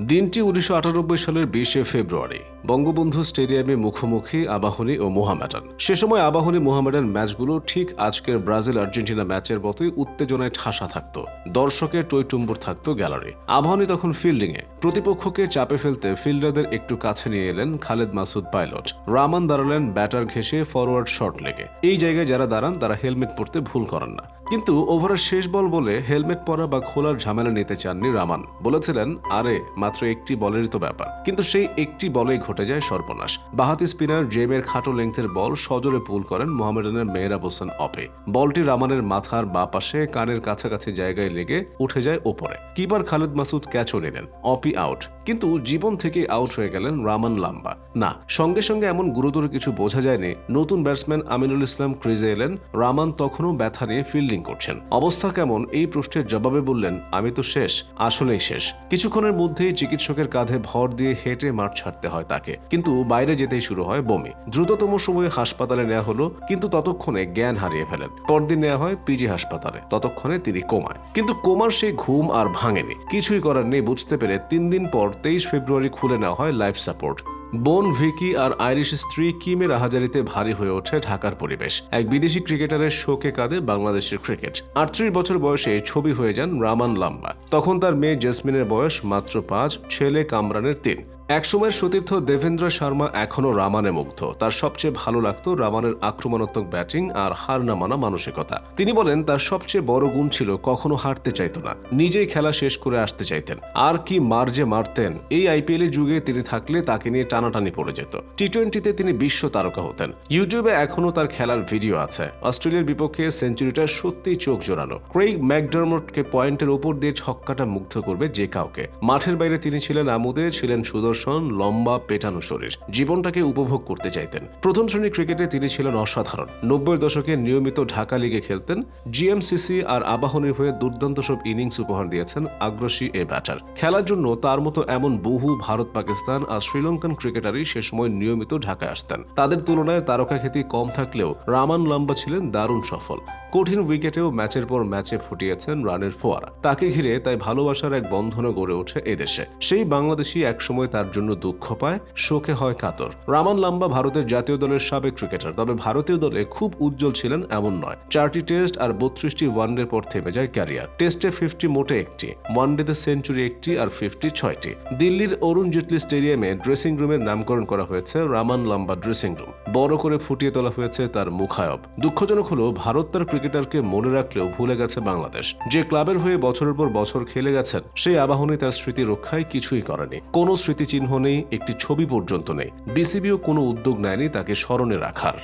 দিনটি উনিশশো আটানব্বই সালের বিশে ফেব্রুয়ারি। বঙ্গবন্ধু স্টেডিয়ামে মুখোমুখি আবাহনী ও মোহামেডান। সে সময় আবাহনী মোহামেডান ম্যাচগুলো ঠিক আজকের ব্রাজিল আর্জেন্টিনা ম্যাচের মতোই উত্তেজনায় ঠাসা থাকত। দর্শকের টইটুম্বুর থাকতো গ্যালারি। আবাহনী তখন ফিল্ডিংয়ে। প্রতিপক্ষকে চাপে ফেলতে ফিল্ডারদের একটু কাছে নিয়ে এলেন খালেদ মাসুদ পাইলট। রামান দাঁড়ালেন ব্যাটার ঘেসে ফরওয়ার্ড শট লেগে। এই জায়গায় যারা দাঁড়ান, তারা হেলমেট পরতে ভুল করেন না। কিন্তু ওভারের শেষ বল বলে হেলমেট পরা বা খোলার ঝামেলা নিতে চাননি রামান। বলেছিলেন, আরে, মাত্র একটি বলেরই তো ব্যাপার। কিন্তু সেই একটি বলেই ঘটে যায় সর্বনাশ। বাহাতি স্পিনার জেমের খাটো লেংথের বল সজোরে পুল করেন মোহামেডানের মেহরাব হোসেন অপে। বলটি রামানের মাথার বা পাশে কানের কাছাকাছি জায়গায় লেগে উঠে যায় ওপরে। কিপার খালেদ মাসুদ ক্যাচও নিলেন, অপি আউট। কিন্তু জীবন থেকে আউট হয়ে গেলেন রামান লাম্বা। না, সঙ্গে সঙ্গে এমন গুরুতর কিছু বোঝা যায়নি। নতুন ব্যাটসম্যান আমিনুল ইসলাম ক্রিজে এলেন। রামান তখনও ব্যথা নিয়ে ফিল্ডিং করছেন। অবস্থা কেমন? এই প্রশ্নের জবাবে বললেন, আমি তো শেষ, আসলেই শেষ। কিছুক্ষণের মধ্যেই চিকিৎসকের কাঁধে ভর দিয়ে হেঁটে মাঠ ছাড়তে হয় তাকে। কিন্তু বাইরে যেতেই শুরু হয় বমি। দ্রুততম সময়ে হাসপাতালে নেওয়া হলো, কিন্তু ততক্ষণে জ্ঞান হারিয়ে ফেলেন। পরদিন নেওয়া হয় পিজি হাসপাতালে। ততক্ষণে তিনি কোমায়। কিন্তু কোমার সেই ঘুম আর ভাঙেনি। কিছুই করার নেই, বুঝতে পেরে তিন দিন পর তেইশ ফেব্রুয়ারি খুলে নেওয়া হয় লাইফ সাপোর্ট। বোন ভিকি আর আইরিশ স্ত্রী কিমের আহাজারিতে ভারী হয়ে ওঠে ঢাকার পরিবেশ। এক বিদেশি ক্রিকেটারের শোকে কাঁদে বাংলাদেশের ক্রিকেট। আটত্রিশ বছর বয়সে ছবি হয়ে যান রামান লাম্বা। তখন তার মেয়ে জেসমিনের বয়স মাত্র পাঁচ, ছেলে কামরানের তিন। একসময়ের সতীর্থ দেবেন্দ্র শর্মা এখনও রামানে মুগ্ধ। তার সবচেয়ে ভালো লাগতো রামানের আক্রমণাত্মক ব্যাটিং আর হার না মানা মানসিকতা। তিনি বলেন, তার সবচেয়ে বড় গুণ ছিল কখনো হারতে চাইতো না। নিজেই খেলা শেষ করে আসতে চাইতেন। আর কি মার যে মারতেন, এই আইপিএল যুগে তিনি থাকলে তাকে নিয়ে টানাটানি পড়ে যেত। টি টোয়েন্টিতে তিনি বিশ্ব তারকা হতেন। ইউটিউবে এখনও তার খেলার ভিডিও আছে। অস্ট্রেলিয়ার বিপক্ষে সেঞ্চুরিটা সত্যিই চোখ জোড়ানো ক্রেইগ ম্যাকডারমটকে পয়েন্টের ওপর দিয়ে ছক্কাটা মুগ্ধ করবে যে কাউকে। মাঠের বাইরে তিনি ছিলেন আমুদে, ছিলেন সুদর্শন লম্বা, পেটানো শরীর। জীবনটাকে উপভোগ করতে চাইতেন। প্রথম শ্রেণির ক্রিকেটে তিনি ছিলেন অসাধারণ। নব্বই দশকে নিয়মিত ঢাকা লিগে খেলতেন। জিএমসিসি আর আবাহনীর হয়ে দুর্দান্ত সব ইনিংস উপহার দিয়েছেন আগ্রাসী এ ব্যাটার। খেলার জন্য তার মতো এমন বহু ভারত, পাকিস্তান আর শ্রীলঙ্কান ক্রিকেটারই সে সময় নিয়মিত ঢাকায় আসতেন। তাদের তুলনায় তারকা খ্যাতি কম থাকলেও রামান লম্বা ছিলেন দারুণ সফল। কঠিন উইকেটেও ম্যাচের পর ম্যাচে ফুটিয়েছেন রানের ফোয়ারা। তাকে ঘিরে তাই ভালোবাসার এক বন্ধনও গড়ে ওঠে এদেশে সেই বাংলাদেশি একসময় তার জন্য দুঃখ পায়, শোকে হয় কাতর। রামান লাম্বা ভারতের জাতীয় দলের সাবেক ক্রিকেটার তবে ভারতীয় দলে খুব উজ্জ্বল ছিলেন এমন নয়। চারটি টেস্ট আর বত্রিশটি ওয়ানডের পর থেমে যায় ক্যারিয়ার টেস্টে ফিফটি মোটে একটি ওয়ানডেতে সেঞ্চুরি একটি আর ফিফটি ছয়টি। দিল্লির অরুণ জেটলি স্টেডিয়ামে ড্রেসিং রুমের নামকরণ করা হয়েছে রামান লাম্বা ড্রেসিং রুম বড় করে ফুটিয়ে তোলা হয়েছে তার মুখায়ব। দুঃখজনক হলো, ভারত তার ক্রিকেটারকে মনে রাখলেও ভুলে গেছে বাংলাদেশ। যে ক্লাবের হয়ে বছরের পর বছর খেলে গেছেন, সেই আবাহনী তার স্মৃতি রক্ষায় কিছুই করেনি। কোনো স্মৃতিচিহ্ন নেই একটি ছবি পর্যন্ত নেই। বিসিবিও কোনো উদ্যোগ নেয়নি তাকে স্মরণে রাখার।